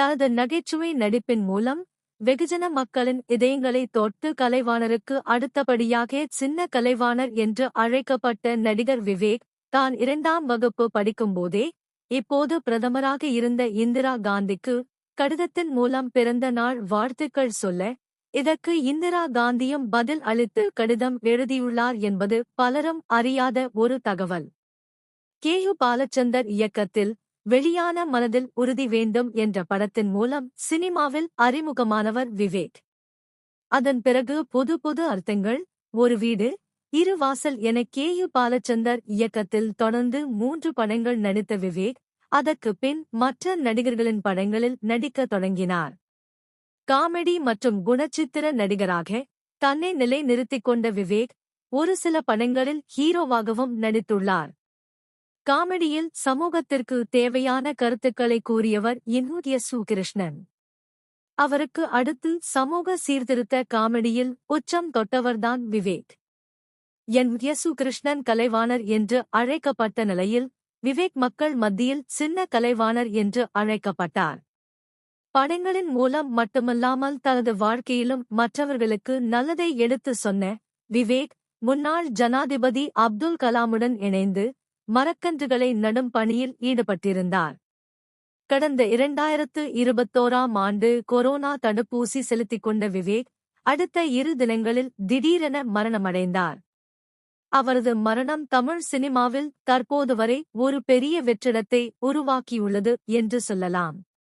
தனது நகைச்சுவை நடிப்பின் மூலம் வெகுஜன மக்களின் இதயங்களை தொட்டு கலைவாணருக்கு அடுத்தபடியாக சின்ன கலைவாணர் என்று அழைக்கப்பட்ட நடிகர் விவேக் தான் இரண்டாம் வகுப்பு படிக்கும்போதே இப்போது பிரதமராக இருந்த இந்திரா காந்திக்கு கடிதத்தின் மூலம் பிறந்த நாள் வாழ்த்துக்கள் சொல்ல இதற்கு இந்திரா காந்தியும் பதில் அளித்து கடிதம் எழுதியுள்ளார் என்பது பலரும் அறியாத ஒரு தகவல். கேயு பாலச்சந்தர் இயக்கத்தில் வெளியான மனதில் உறுதி வேண்டும் என்ற படத்தின் மூலம் சினிமாவில் அறிமுகமானவர் விவேக். அதன் பிறகு புது புது அர்த்தங்கள் ஒரு வீடு இரு வாசல் என கே யு பாலச்சந்தர் இயக்கத்தில் தொடர்ந்து மூன்று படங்கள் நடித்த விவேக் அதற்கு பின் மற்ற நடிகர்களின் படங்களில் நடிக்கத் தொடங்கினார். காமெடி மற்றும் குணச்சித்திர நடிகராக தன்னை நிலைநிறுத்திக் கொண்ட விவேக் ஒரு சில படங்களில் ஹீரோவாகவும் நடித்துள்ளார். காமெடியில் சமூகத்திற்கு தேவையான கருத்துக்களை கூறியவர் இன்னூரிய சுகிருஷ்ணன் அவருக்கு அடுத்து சமூக சீர்திருத்த காமெடியில் உச்சம் தொட்டவர்தான் விவேக். என் யசு கிருஷ்ணன் கலைவாணர் என்று அழைக்கப்பட்ட நிலையில் விவேக் மக்கள் மத்தியில் சின்ன கலைவாணர் என்று அழைக்கப்பட்டார். படங்களின் மூலம் மட்டுமல்லாமல் தனது வாழ்க்கையிலும் மற்றவர்களுக்கு நல்லதை எடுத்து சொன்ன விவேக் முன்னாள் ஜனாதிபதி அப்துல் கலாமுடன் இணைந்து மரக்கன்றுகளை நடும் பணியில் ஈடுபட்டிருந்தார். கடந்த இரண்டாயிரத்து இருபத்தோராம் ஆண்டு கொரோனா தடுப்பூசி செலுத்திக் கொண்ட விவேக் அடுத்த இரு தினங்களில் திடீரென மரணமடைந்தார். அவரது மரணம் தமிழ் சினிமாவில் தற்போது வரை ஒரு பெரிய வெற்றிடத்தை உருவாக்கியுள்ளது என்று சொல்லலாம்.